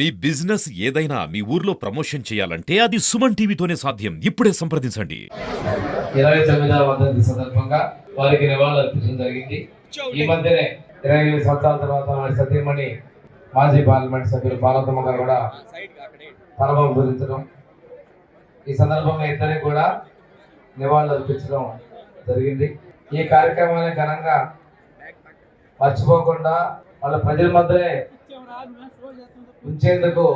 మీ business ఏదైనా మీ ఊర్లో promotion చేయాలంటే అది సుమన్ టీవీతోనే సాధ్యం. ఇప్పుడే సంప్రదించండి. ఇరవై తొమ్మిదవ వర్ధంతి సందర్భంగా వారికి నివాళులు అర్పించడం జరిగింది. ఈ మధ్యనే ఇరవై ఎనిమిది సంవత్సరాల తర్వాత వారి సత్యమణి మాజీ పార్లమెంట్ సభ్యులు పార్వతమ్మ గారు కూడా పరమం పూజించడం ఈ సందర్భంగా ఇద్దరికి కూడా నివాళులు అర్పించడం జరిగింది. ఈ కార్యక్రమాన్ని ఘనంగా మర్చిపోకుండా వాళ్ళ ప్రజల మధ్యనే ఉంచేందుకు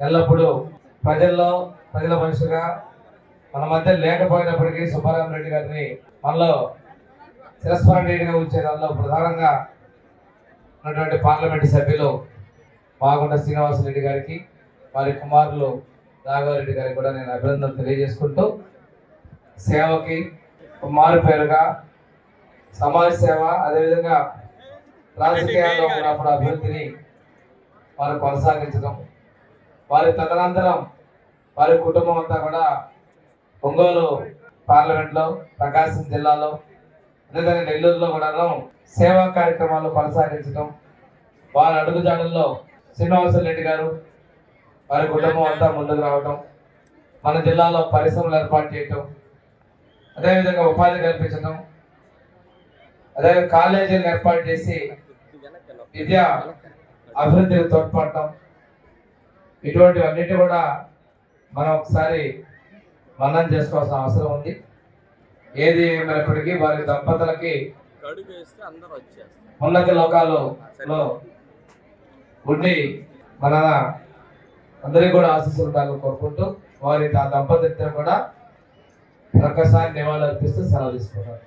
ఎల్లప్పుడూ ప్రజల్లో ప్రజల మనిషిగా మన మధ్య లేకపోయినప్పటికీ సుబ్బారామరెడ్డి గారిని మనలో చిరస్మరణీయుడిగా ఉంచే దానిలో ప్రధానంగా ఉన్నటువంటి పార్లమెంటు సభ్యులు మాగుంట శ్రీనివాసరెడ్డి గారికి వారి కుమారులు రాఘవరెడ్డి గారికి కూడా నేను అభినందనలు తెలియజేసుకుంటూ సేవకి మారు పేరుగా సమాజ సేవ అదేవిధంగా రాజకీయాల్లో కూడా అప్పుడు అభివృద్ధిని వారు కొనసాగించడం వారి తదనంతరం వారి కుటుంబం అంతా కూడా ఒంగోలు పార్లమెంట్లో ప్రకాశం జిల్లాలో అదేవిధంగా నెల్లూరులో కూడా సేవా కార్యక్రమాలు కొనసాగించడం వారి అడుగుజాడల్లో శ్రీనివాసరెడ్డి గారు వారి కుటుంబం అంతా ముందుకు రావటం మన జిల్లాలో పరిశ్రమలు ఏర్పాటు చేయటం అదేవిధంగా ఉపాధి కల్పించడం అదే కాలేజీలను ఏర్పాటు చేసి విద్యా అభివృద్ధికి తోడ్పడటం ఇటువంటివన్నిటి కూడా మనం ఒకసారి మన్నం చేసుకోవాల్సిన అవసరం ఉంది. ఏది ఏమైనప్పటికీ వారి దంపతులకి కడుగు వేస్తే అందరూ ఉన్నత లోకాలలో ఉండి మన అందరికీ కూడా ఆశీస్సులు ఉండాలని కోరుకుంటూ వారి ఆ దంపతులతో కూడా ఒక్కసారి నివాళులు అర్పిస్తూ సెలవు తీసుకుంటారు.